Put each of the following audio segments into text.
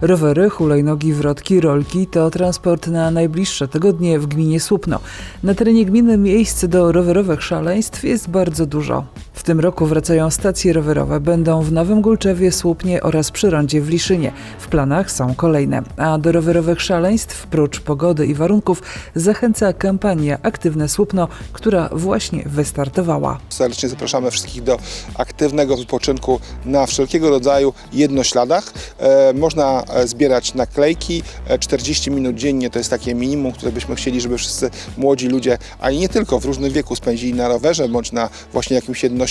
Rowery, hulajnogi, wrotki, rolki to transport na najbliższe tygodnie w gminie Słupno. Na terenie gminy miejsc do rowerowych szaleństw jest bardzo dużo. W tym roku wracają stacje rowerowe. Będą w Nowym Gulczewie, Słupnie oraz przy rondzie w Liszynie. W planach są kolejne. A do rowerowych szaleństw, prócz pogody i warunków, zachęca kampania Aktywne Słupno, która właśnie wystartowała. Serdecznie zapraszamy wszystkich do aktywnego wypoczynku na wszelkiego rodzaju jednośladach. E, można e, zbierać naklejki. E, 40 minut dziennie to jest takie minimum, które byśmy chcieli, żeby wszyscy młodzi ludzie, a i nie tylko w różnym wieku spędzili na rowerze bądź na właśnie jakimś jednośladzie,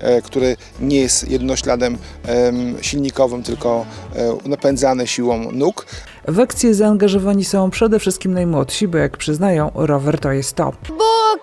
e, który nie jest jednośladem em, silnikowym, tylko e, napędzany siłą nóg. W akcję zaangażowani są przede wszystkim najmłodsi, bo jak przyznają, rower to jest to.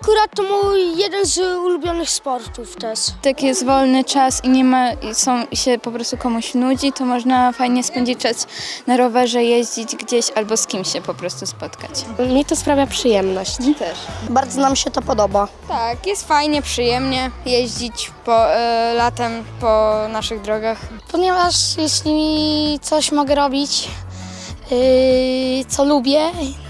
Akurat to mój jeden z ulubionych sportów też. Jak jest wolny czas i nie ma, i są, i się po prostu komuś nudzi, to można fajnie spędzić czas na rowerze, jeździć gdzieś albo z kimś się po prostu spotkać. Mi to sprawia przyjemność. Też. Bardzo nam się to podoba. Tak, jest fajnie, przyjemnie jeździć po, e, latem po naszych drogach. Ponieważ jeśli coś mogę robić, yy, co lubię,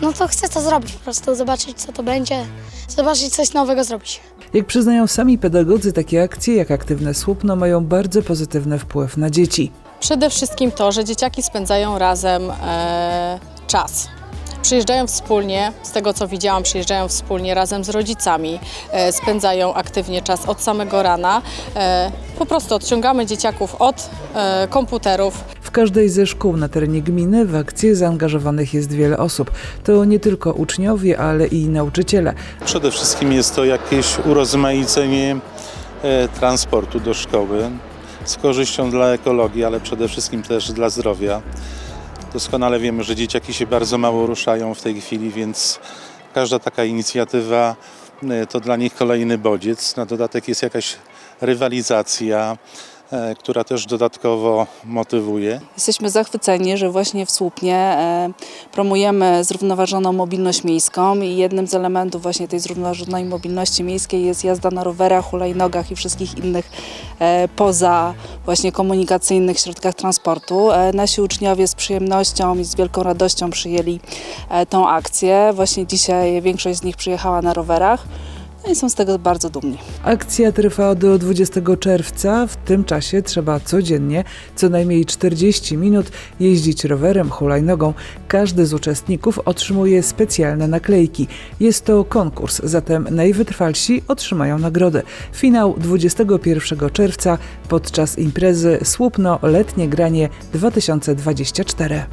no to chcę to zrobić po prostu, zobaczyć co to będzie, zobaczyć coś nowego zrobić. Jak przyznają sami pedagodzy, takie akcje jak Aktywne Słupno mają bardzo pozytywny wpływ na dzieci. Przede wszystkim to, że dzieciaki spędzają razem e, czas. Przyjeżdżają wspólnie, z tego co widziałam, przyjeżdżają wspólnie razem z rodzicami, e, spędzają aktywnie czas od samego rana. E, po prostu odciągamy dzieciaków od e, komputerów, każdej ze szkół na terenie gminy w akcję zaangażowanych jest wiele osób. To nie tylko uczniowie, ale i nauczyciele. Przede wszystkim jest to jakieś urozmaicenie e, transportu do szkoły z korzyścią dla ekologii, ale przede wszystkim też dla zdrowia. Doskonale wiemy, że dzieciaki się bardzo mało ruszają w tej chwili, więc każda taka inicjatywa e, to dla nich kolejny bodziec. Na dodatek jest jakaś rywalizacja, która też dodatkowo motywuje. Jesteśmy zachwyceni, że właśnie w Słupnie e, promujemy zrównoważoną mobilność miejską i jednym z elementów właśnie tej zrównoważonej mobilności miejskiej jest jazda na rowerach, hulajnogach i wszystkich innych e, poza właśnie komunikacyjnych środkach transportu. E, nasi uczniowie z przyjemnością i z wielką radością przyjęli e, tą akcję. Właśnie dzisiaj większość z nich przyjechała na rowerach no i są z tego bardzo dumni. Akcja trwa do 20 czerwca. W tym czasie trzeba codziennie, co najmniej 40 minut, jeździć rowerem, hulajnogą. Każdy z uczestników otrzymuje specjalne naklejki. Jest to konkurs, zatem najwytrwalsi otrzymają nagrodę. Finał 21 czerwca podczas imprezy Słupno Letnie Granie 2024.